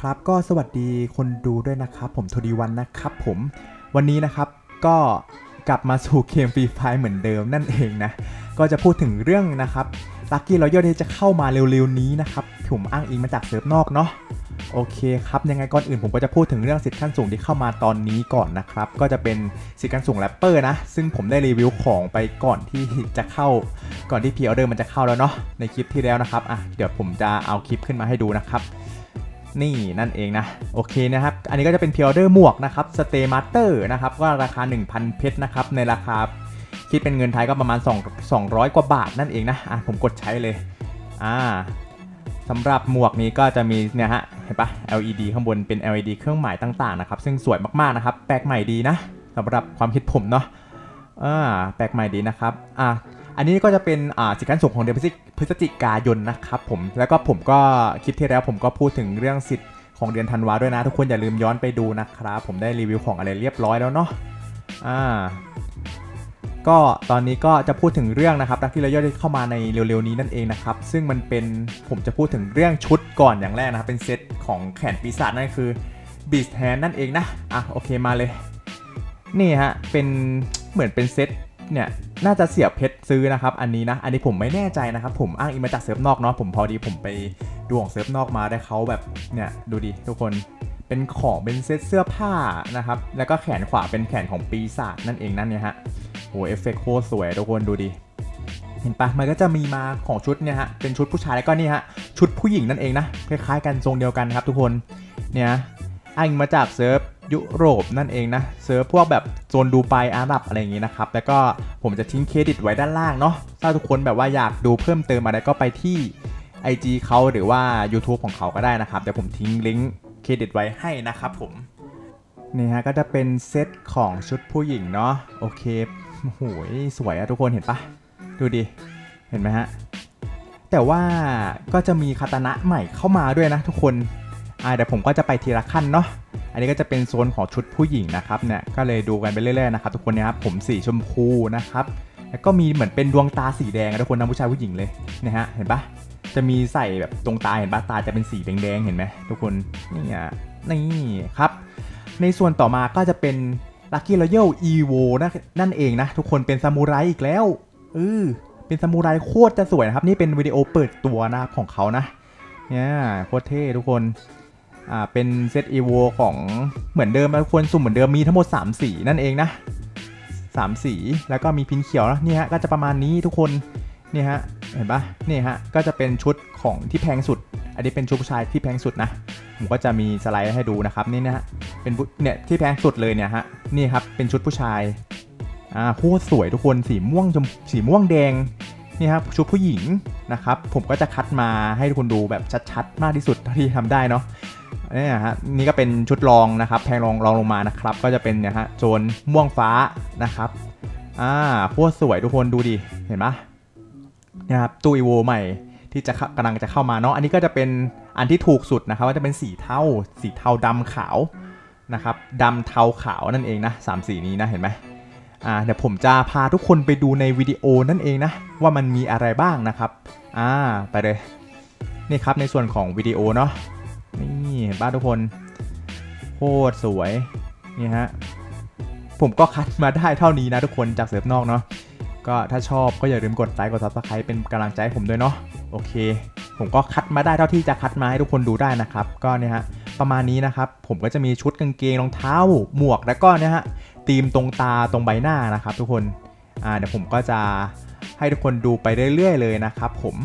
ครับก็สวัสดีคนดูด้วยนะครับ ผมโทดีวันนะครับผมวันนี้นะครับก็กลับมาสู่เกมฟรีไฟเหมือนเดิมนั่นเองนะ ก็จะพูดถึงเรื่องนะครับลัคกี้รอยัลที่จะเข้ามาเร็วๆนี้นะครับผมอ้างอิงมาจากเซิร์ฟนอกเนาะโอเคครับ ยังไงก่อนอื่นผมก็จะพูดถึงเรื่องสิทธิ์ขั้นสูงที่เข้ามาตอนนี้ก่อนนะครับ ก็จะเป็นสิทธิ์ขั้นสูงแรปเปอร์นะ ซึ่งผมได้รีวิวของไปก่อนที่จะเข้า ก่อนที่พีออเดอร์มันจะเข้าแล้วเนาะในคลิปที่แล้วนะครับอะเดี๋ยวผมจะเอาคลิปขึ้นมาให้ดูนะครับ นี่นั่นเองนะ โอเคนะครับ อันนี้ก็จะเป็นพิออเดอร์หมวกนะครับสเตมาสเตอร์นะครับก็ราคา 1,000 เพชรนะครับ ในราคาคิดเป็นเงินไทยก็ประมาณ 2 200 กว่าบาทนั่นเองนะอะผมกดใช้เลยอ่าสำหรับหมวกนี้ก็จะมีเนี่ยฮะเห็นปะ LED ข้างบนเป็น LED เครื่องหมายต่างๆนะครับซึ่งสวยมากๆนะครับแปลกใหม่ดีนะสำหรับความคิดผมเนาะอ่าแปลกใหม่ดีนะครับอ่า อันนี้ก็จะเป็นสิทธิการส่งของเดือนพฤศจิกายนนะครับผมแล้วก็ผมก็คลิปที่แล้วผมก็พูดถึงเรื่องสิทธิ์ของเดือนธันวาด้วยนะ ทุกคนอย่าลืมย้อนไปดูนะครับผมได้รีวิวของอะไรเรียบร้อยแล้วเนาะอ่าก็ตอนนี้ก็จะพูดถึงเรื่องนะครับรักที่เราย่อยเข้ามาในเร็วๆนี้นั่นเองนะครับ ซึ่งมันเป็นผมจะพูดถึงเรื่องชุดก่อนอย่างแรกนะครับ เป็นเซตของแขนปีศาจนั่นคือ Beast Hand นั่นเองนะ อะโอเคมาเลย นี่ฮะ เป็นเหมือนเป็นเซตเนี่ย น่าจะเสียบเพชรซื้อนะครับ อันนี้นะ อันนี้ผมไม่แน่ใจนะครับ ผมอ้างอิงมาจากเซิร์ฟนอกเนาะ ผมพอดีผมไปดูของเซิร์ฟนอกมาได้เขาแบบเนี่ยดูดิทุกคนเป็นของเป็นเซตเสื้อผ้านะครับ แล้วก็แขนขวาเป็นแขนของปีศาจนั่นเองนั่นเนี่ยฮะโอ้เอฟเฟกต์โคตรสวยทุกคนดูดิเห็นปะมันก็จะมีมาของชุดเนี่ยฮะ เป็นชุดผู้ชายแล้วก็นี่ฮะ ชุดผู้หญิงนั่นเองนะ คล้ายๆกันทรงเดียวกันครับทุกคน เนี่ยอ้างอิงมาจากเซิร์ฟ ยุโรปนั่นเองนะเซิร์ฟพวกแบบโซนดูไบอาหรับอะไรอย่างงี้นะครับแล้วก็ผมจะทิ้งเครดิตไว้ด้านล่างเนาะถ้าทุกคนแบบว่าอยากดูเพิ่มเติมอะไรก็ไปที่ IG เขาหรือว่า YouTube ของเขาก็ได้นะครับเดี๋ยวผมทิ้งลิงก์เครดิตไว้ให้นะครับผมนี่ฮะก็จะเป็นเซตของชุดผู้หญิงเนาะโอเคโอ้โหสวยอะทุกคนเห็นปะดูดิเห็นไหมฮะแต่ว่าก็จะมีคาตานะใหม่เข้ามาด้วยนะทุกคนอ่าเดี๋ยวผมก็จะไปทีละขั้นเนาะ นนี้ก็จะเป็นโซนของชุดผู้หญิงนะครับเนี่ยก็เลยดูกันไปเรื่อยๆนะครับทุกคนนะครับผมสีชมพูนะครับแล้วก็มีเหมือนเป็นดวงตาสีแดงนะทุกคนนะผู้ชายผู้หญิงเลยนะฮะเห็นปะจะมีใส่แบบตรงตาเห็นปะตาจะเป็นสีแดงๆเห็นไหมทุกคนนี่อะนี่ครับในส่วนต่อมาก็จะเป็น Lucky Royal Evo นะนั่นเองนะ ทุกคนเป็นซามูไรอีกแล้วเออเป็นซามูไรโคตรจะสวยนะครับ นี่เป็นวิดีโอเปิดตัวนะของเขานะเนี่ยโคตรเท่ทุกคน อ่าเป็นเซตอีโวของเหมือนเดิมนะทุกคนสุ่มเหมือนเดิมมีทั้งหมด 3 สีนั่นเองนะ 3 สีแล้วก็มีพินเขียวนะนี่ฮะก็จะประมาณนี้ทุกคนนี่ฮะเห็นปะนี่ฮะก็จะเป็นชุดของที่แพงสุด อันนี้เป็นชุดผู้ชายที่แพงสุดนะผมก็จะมีสไลด์ให้ดูนะครับนี่นะฮะเป็นเนี่ยที่แพงสุดเลยเนี่ยฮะนี่ครับเป็นชุดผู้ชายอ่าโคตรสวยทุกคนสีม่วงชมสีม่วงแดงนี่ครับชุดผู้หญิงนะครับผมก็จะคัดมาให้ทุกคนดูแบบชัดๆ มากที่สุดเท่าที่ทำได้เนาะ เนี่ยฮะนี่ก็เป็นชุดรองนะครับแพงรองรองลงมานะครับ ก็จะเป็นเนี่ยฮะโซนม่วงฟ้านะครับอ่าโคตรสวยทุกคนดูดิเห็นปะเนี่ยครับตู้อีโวใหม่ที่จะกำลังจะเข้ามาเนาะอันนี้ก็จะเป็นอันที่ถูกสุดนะครับว่าจะเป็นสีเทาสีเทาดำขาวนะครับดำเทาขาวนั่นเองนะสามสีนี้นะเห็นไหมอ่าเดี๋ยวผมจะพาทุกคนไปดูในวิดีโอนั่นเองนะว่ามันมีอะไรบ้างนะครับอ่าไปเลยนี่ครับในส่วนของวิดีโอเนาะ นี่เห็นบ้านทุกคน โคตรสวย นี่ฮะ ผมก็คัดมาได้เท่านี้นะทุกคนจากเซิร์ฟนอกเนาะ ก็ถ้าชอบก็อย่าลืมกดไลค์กด subscribe เป็นกำลังใจให้ผมด้วยเนาะ โอเค ผมก็คัดมาได้เท่าที่จะคัดมาให้ทุกคนดูได้นะครับ ก็เนี่ยฮะ ประมาณนี้นะครับ ผมก็จะมีชุดกางเกงรองเท้า หมวก แล้วก็เนี่ยฮะธีมตรงตาตรงใบหน้านะครับ ทุกคน อ่าเดี๋ยวผมก็จะให้ทุกคนดูไปเรื่อยๆเลยนะครับผม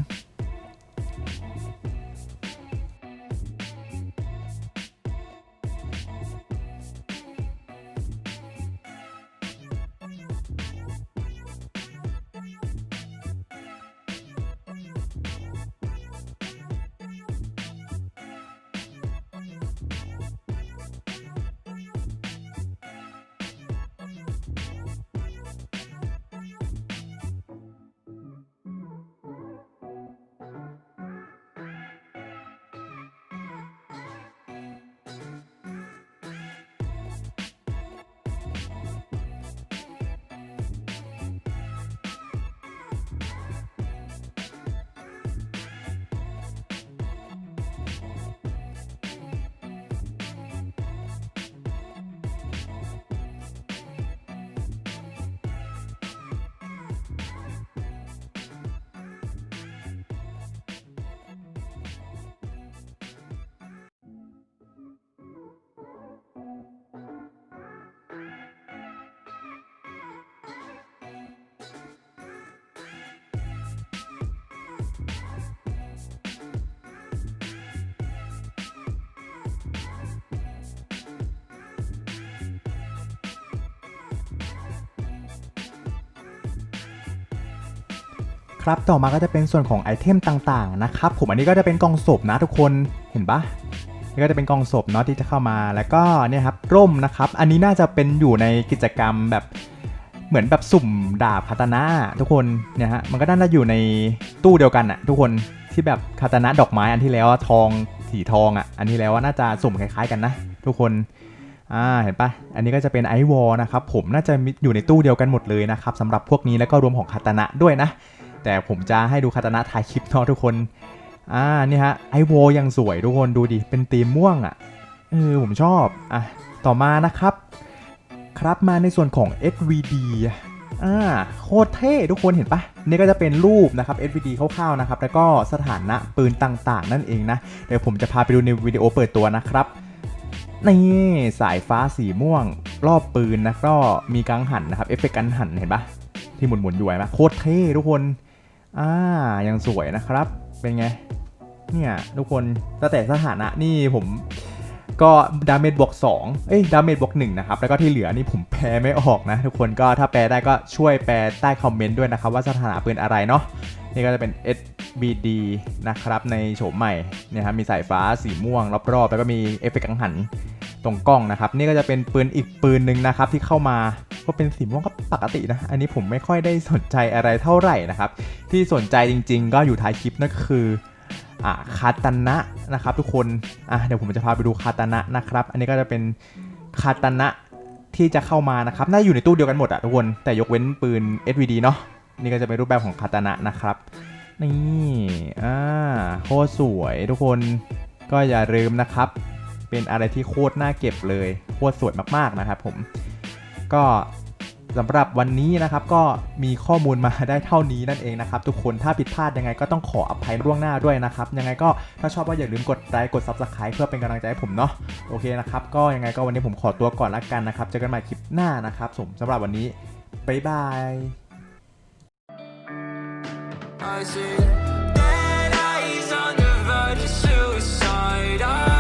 ครับต่อมาก็จะเป็นส่วนของไอเทมต่างๆนะครับผมอันนี้ก็จะเป็นกองศพนะทุกคนเห็นปะนี่ก็จะเป็นกองศพเนาะที่จะเข้ามาแล้วก็เนี่ยครับร่มนะครับ อันนี้น่าจะเป็นอยู่ในกิจกรรมแบบเหมือนแบบสุ่มดาบคาตานะทุกคนเนี่ยฮะมันก็น่าจะอยู่ในตู้เดียวกันอะทุกคนที่แบบคาตานะดอกไม้อันที่แล้วทองสีทองอะอันที่แล้วน่าจะสุ่มคล้ายๆกันนะ ทุกคนอ่าเห็นปะอันนี้ก็จะเป็นไอวอลนะครับผมน่าจะมีอยู่ในตู้เดียวกันหมดเลยนะครับสำหรับพวกนี้แล้วก็รวมของคาตานะด้วยนะ แต่ผมจะให้ดูคาตานะถ่ายคลิปเนาะทุกคน อ่านี่ฮะไอโวยังสวยทุกคนดูดิ เป็นธีมม่วงอะ่ะเออผมชอบ อะ ต่อมานะครับ ครับมาในส่วนของ SVD อ่าโคตรเท่ทุกคนเห็นปะนี่ก็จะเป็นรูปนะครับ SVD คร่าวๆนะครับ แล้วก็สถานะปืนต่างๆ นั่นเองนะ เดี๋ยวผมจะพาไปดูในวิดีโอเปิดตัวนะครับนี่สายฟ้าสีม่วง รอบปืนนะก็มีกังหันนะครับ เอฟเฟกต์กังหันเห็นปะที่หมุนๆอยู่ไหมโคตรเท่ทุกคน อ่ายังสวยนะครับ เป็นไง เนี่ยทุกคนตั้งแต่สถานะนี่ผมก็ดาเมจบวก2เอ้ยดาเมจบวก1นะครับ แล้วก็ที่เหลือนี่ผมแปลไม่ออกนะ ทุกคนก็ถ้าแปลได้ก็ช่วยแปลใต้คอมเมนต์ด้วยนะครับ ว่าสถานะปืนอะไรเนาะนี่ก็จะเป็น SBD นะครับ ในโฉมใหม่เนี่ยครับมีสายฟ้าสีม่วงรอบๆ แล้วก็มีเอฟเฟกต์กังหันตรงกล้องนะครับ นี่ก็จะเป็นปืนอีกปืนหนึ่งนะครับที่เข้ามา ก็เป็นสีม่วงก็ปกตินะ อันนี้ผมไม่ค่อยได้สนใจอะไรเท่าไหร่นะครับ ที่สนใจจริง ๆ ก็อยู่ท้ายคลิปนั่นคืออ่าคาตานะนะครับทุกคนอะเดี๋ยวผมจะพาไปดูคาตานะนะครับ อันนี้ก็จะเป็นคาตานะที่จะเข้ามานะครับ น่าอยู่ในตู้เดียวกันหมดอะทุกคน แต่ยกเว้นปืน SVD เนาะ นี่ก็จะเป็นรูปแบบของคาตานะนะครับ นี่ อ่า โคตรสวยทุกคน ก็อย่าลืมนะครับ เป็นอะไรที่โคตรน่าเก็บเลย โคตรสวยมากๆนะครับผม ก็สำหรับวันนี้นะครับก็มีข้อมูลมาได้เท่านี้นั่นเองนะครับ ทุกคนถ้าผิดพลาดยังไงก็ต้องขออภัยล่วงหน้าด้วยนะครับ ยังไงก็ถ้าชอบก็อย่าลืมกดไลค์กด subscribe เพื่อเป็นกำลังใจให้ผมเนาะโอเคนะครับ ก็ยังไงก็วันนี้ผมขอตัวก่อนละกันนะครับเจอกันใหม่คลิปหน้านะครับสมสำหรับวันนี้บ๊ายบาย I see dead eyes on the verge of suicide. I